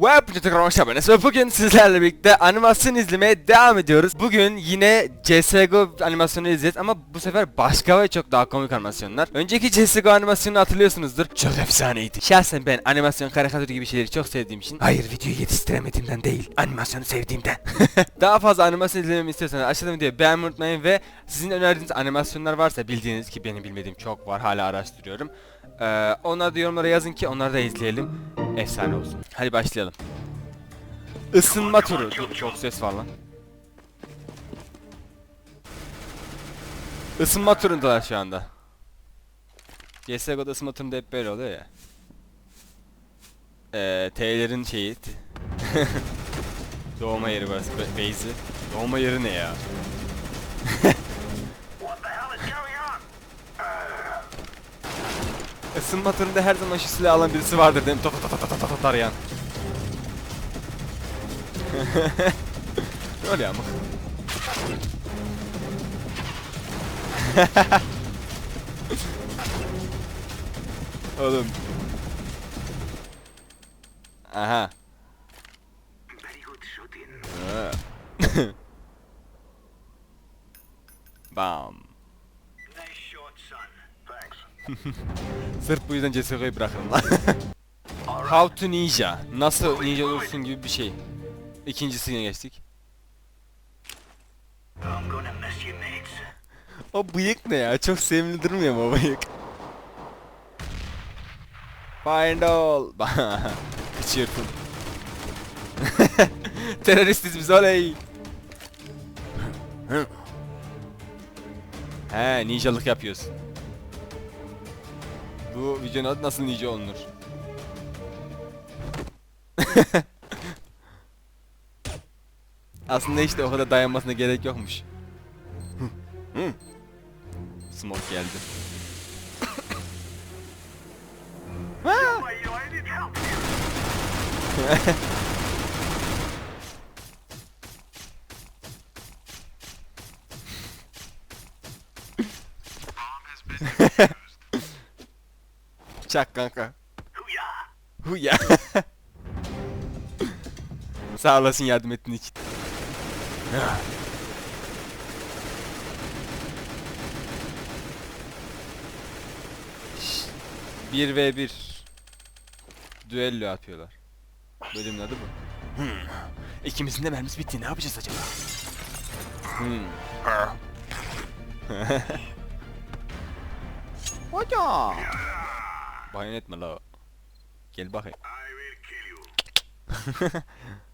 Web tekrar hoş geldiniz ve bugün sizlerle birlikte animasyon izlemeye devam ediyoruz. Bugün yine CSGO animasyonu izleyeceğiz ama bu sefer başka ve çok daha komik animasyonlar. Önceki CSGO animasyonunu hatırlıyorsunuzdur. Çok efsaneydi. Şahsen ben animasyon karikatür gibi şeyleri çok sevdiğim için. Hayır videoyu yetiştiremediğimden değil, animasyonu sevdiğimden. daha fazla animasyon izlememi istiyorsanız aşağıdan videoyu beğenmeyi unutmayın ve sizin önerdiğiniz animasyonlar varsa bildiğiniz ki benim bilmediğim çok var hala araştırıyorum. Ee, onları da yorumlara yazın ki onları da izleyelim. Efsane olsun. Hadi başlayalım. Isınma turu. Çok ses var lan. Isınma turundalar şu anda. CSGO'da ısınma turunda hep böyle oluyor ya. Ee, T'lerin şeyi. Doğma yeri burası. ba- Base'i. Doğma yeri ne ya? What the hell is going on? Isınma turunda her zaman şu silahı alan birisi vardır değil mi? Ta ta ta ta ta ta ta tarayan. oluyor ama? Oğlum. Aha. Bam. Nice shot, son. Thanks. Sırf bu yüzden CSGO'yu bırakırım lan. How to Ninja. Nasıl ninja olursun gibi bir şey. İkincisine geçtik. O bıyık ne ya? Çok sevimli durmuyor mu o bıyık? Find all. Kaçırdım. Teröristiz biz oley. He ninjalık yapıyoruz. Bu videonun adı nasıl ninja olunur? Aslında işte o kadar dayanmasına gerek yokmuş. Smoke geldi. Why, you I need help here. Çak kanka. Hoo-yah! Hu ya. Sağ olasın yardım ettiğin için. 1 v 1 Düello yapıyorlar. Bölümün adı bu. Hmm. İkimizin de mermisi bitti. Ne yapacağız acaba? Hmm. Hoca. Bayonet mi la? Gel bakayım.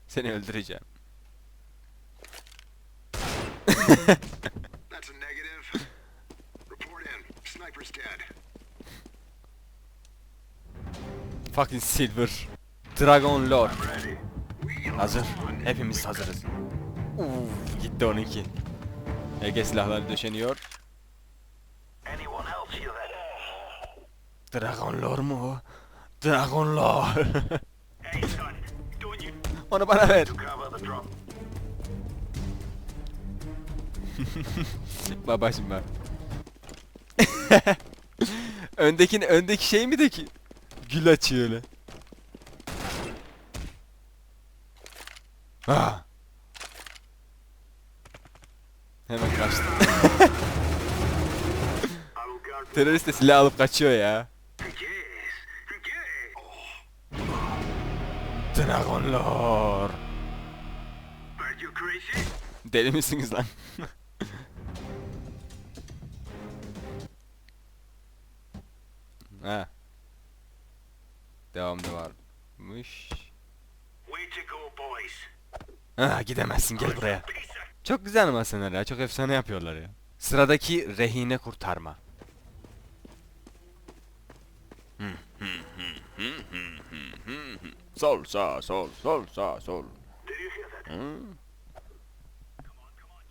Seni öldüreceğim. That's a negative. Report in. Sniper's dead. Fucking Silver. Dragon Lord. Hazır. Hepimiz hazırız. Uf, gitti onunki. Ege silahları döşeniyor. That? Dragon Lord mu? o? Dragon Lord. Hey, son. Don't you Onu bana ver. Babacım ben. öndeki öndeki şey mi de ki? Gül açıyor öyle. Ah. Hemen kaçtı. Terörist de silah alıp kaçıyor ya. Dragon Lord. are you crazy? Deli misiniz lan? ha. Devamlı varmış. Way to go, boys. Ha gidemezsin gel buraya. Çok güzel animasyonlar ya. Çok efsane yapıyorlar ya. Sıradaki rehine kurtarma. Sol sağ sol sol sağ sol. Hı?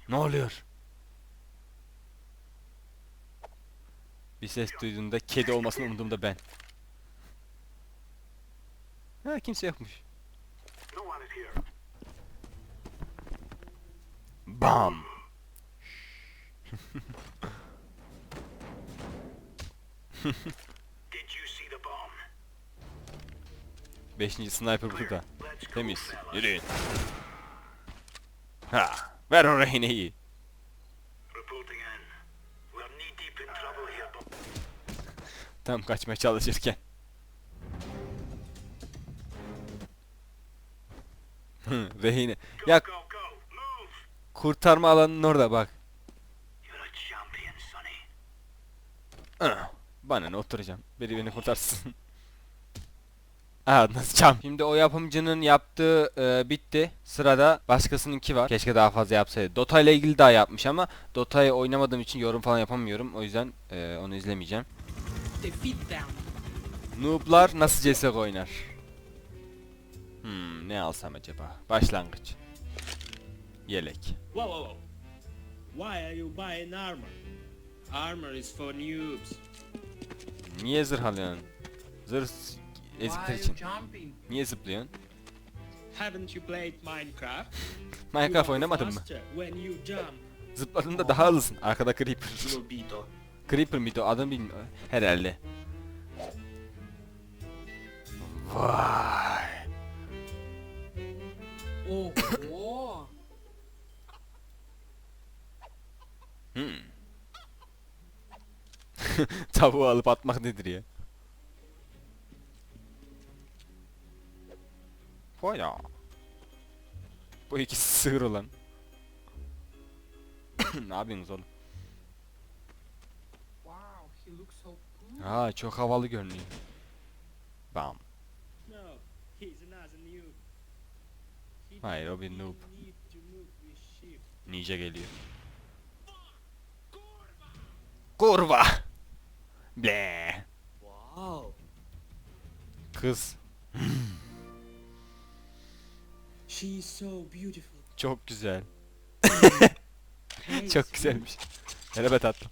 Ne oluyor? Bir ses duyduğunda kedi olmasını umduğumda ben. Ha kimse yokmuş. Bam. Beşinci sniper burada. Temiz. Yürüyün. Ha, ver o rehineyi. Tam kaçmaya çalışırken. Rehine. Ya kurtarma alanının orada bak. Bana ne oturacağım. Biri beni kurtarsın. Aa nasıl çam. Şimdi o yapımcının yaptığı e, bitti. Sırada başkasınınki var. Keşke daha fazla yapsaydı. Dota ile ilgili daha yapmış ama Dota'yı oynamadığım için yorum falan yapamıyorum. O yüzden e, onu izlemeyeceğim. Noob'lar nasıl CSGO oynar? Hmm, ne alsam acaba? Başlangıç. Yelek. Whoa, whoa, whoa. Why are you buying armor? Armor is for noobs. Niye zırh alıyorsun? Zırh ezikler için. jumping? Niye zıplıyorsun? Haven't you played Minecraft? Minecraft oynamadın mı? faster When you jump. Zıpladığında daha hızlısın. Arkada Creeper. Lobito. Creeper miydi o adını bilmiyorum. Herhalde. Vay. Oh, oh. Hmm. Tavuğu alıp atmak nedir ya? Hoya. Bu ikisi sığır olan. ne yapıyorsunuz oğlum? Wow, he looks so cool. Aa çok havalı görünüyor. Bam. Hayır, o bir noob. Ninja geliyor. Kurva. Ble. Wow. Kız. She's so beautiful. Çok güzel. Çok güzelmiş. Merhaba tatlım.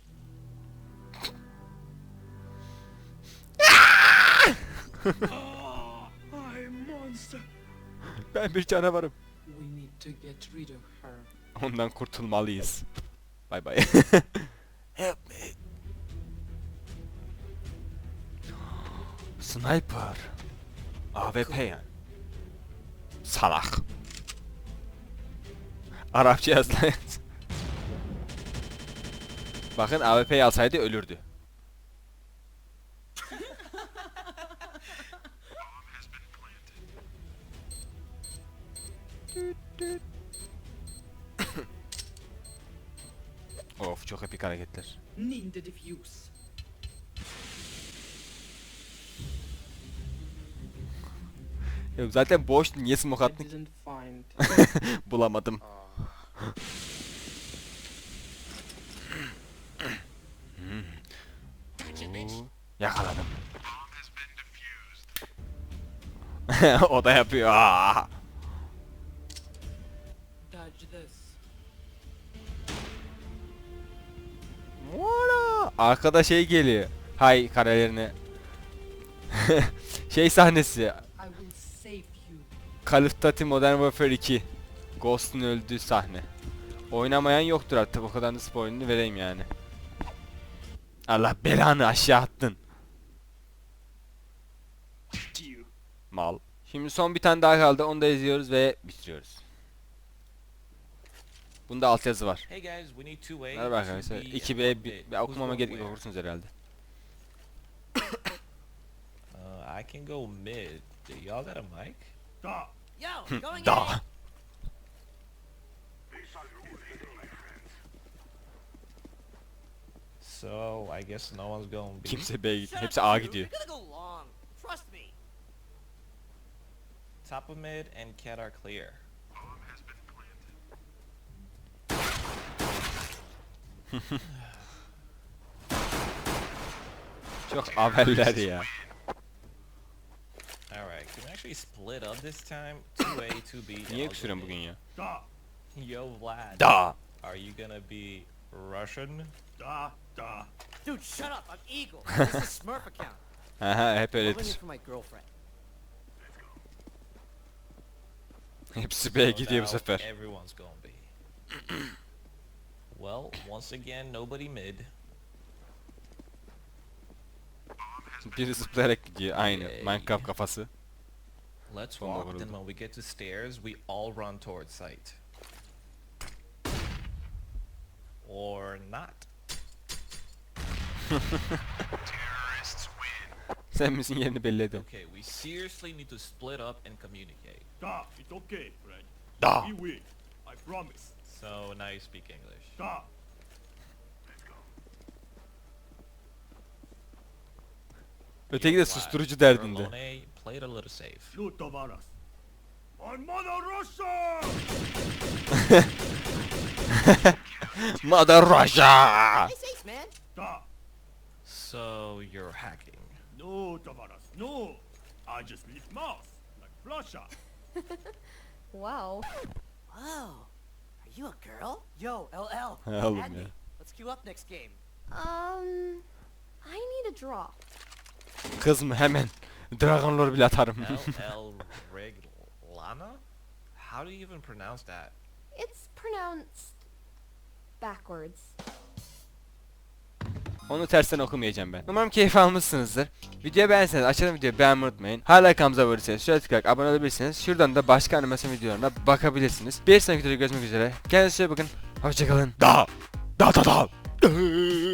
I'm monster. Ben bir canavarım. We need to get rid of her. Ondan kurtulmalıyız. Bay bay. Help me. Sniper. AWP yani. Salak. Arapça yazılan. Bakın AWP'yi alsaydı ölürdü. of çok epik hareketler. Diffuse. Ya zaten boş niye smoke attın? Bulamadım. Oo, Yakaladım. o da yapıyor. Aa! Valla! Arkada şey geliyor. Hay karelerine. şey sahnesi. I will save you. Call of Duty Modern Warfare 2. Ghost'un öldüğü sahne. Oynamayan yoktur artık o kadar da spoilerını vereyim yani. Allah belanı aşağı attın. Mal. Şimdi son bir tane daha kaldı onu da izliyoruz ve bitiriyoruz. Bunda altyazı var. Hey guys, we need two ways Merhaba arkadaşlar. be 2B above bir, it. bir Who's okumama gerek where? okursunuz herhalde. Uh, I can go mid. Y'all got a mic? Da. Yo, going Da. So I guess no one's going B. Kimse B'ye gidiyor. Shut Hepsi up, A you. gidiyor. You're gonna go long. Trust me. Top of mid and cat are clear. Çok aveller ya. Alright, can we actually split up this time? Two A, two B. and Niye I'll go öksürüyorsun mid. bugün ya? Yo Vlad. Da. Are you gonna be Russian? Da. Da. Dude, shut up. I'm Eagle. This is Smurf account. Aha hep öyledir. for my girlfriend. Hepsi B'ye gidiyor bu now sefer. Everyone's going B. well, once again, nobody mid. Biri zıplayarak gidiyor aynı Yay. Minecraft kafası. Let's walk, then vuruldu. when we get to stairs, we all run towards site. Or not. Sen misin yerini belli ediyorum. Okay, we seriously need to split up and communicate. Da, it's okay, friend. Da. We win. I promise. So now you speak English. Da. Öteki de susturucu derdinde. Played a little safe. You Tavaras. On Mother Russia! Mother Russia! Hey, safe, man. Da. So you're hacking. No, Tavaras, no. I just need mouse, like Russia. Wow. Whoa. Are you a girl? Yo, LL. Oğlum add me. Let's queue up next game. Um, I need a draw. Kız mı hemen. Dragon Lore bile atarım. LL Reglana? How do you even pronounce that? It's pronounced backwards. Onu tersten okumayacağım ben. Umarım keyif almışsınızdır. Videoyu beğenseniz aşağıdan videoyu beğenmeyi unutmayın. Hala kanalımıza abone değilseniz şöyle tıklayarak abone olabilirsiniz. Şuradan da başka animasyon videolarına bakabilirsiniz. Bir sonraki videoda görüşmek üzere. Kendinize iyi bakın. Hoşçakalın. Da. Da da da.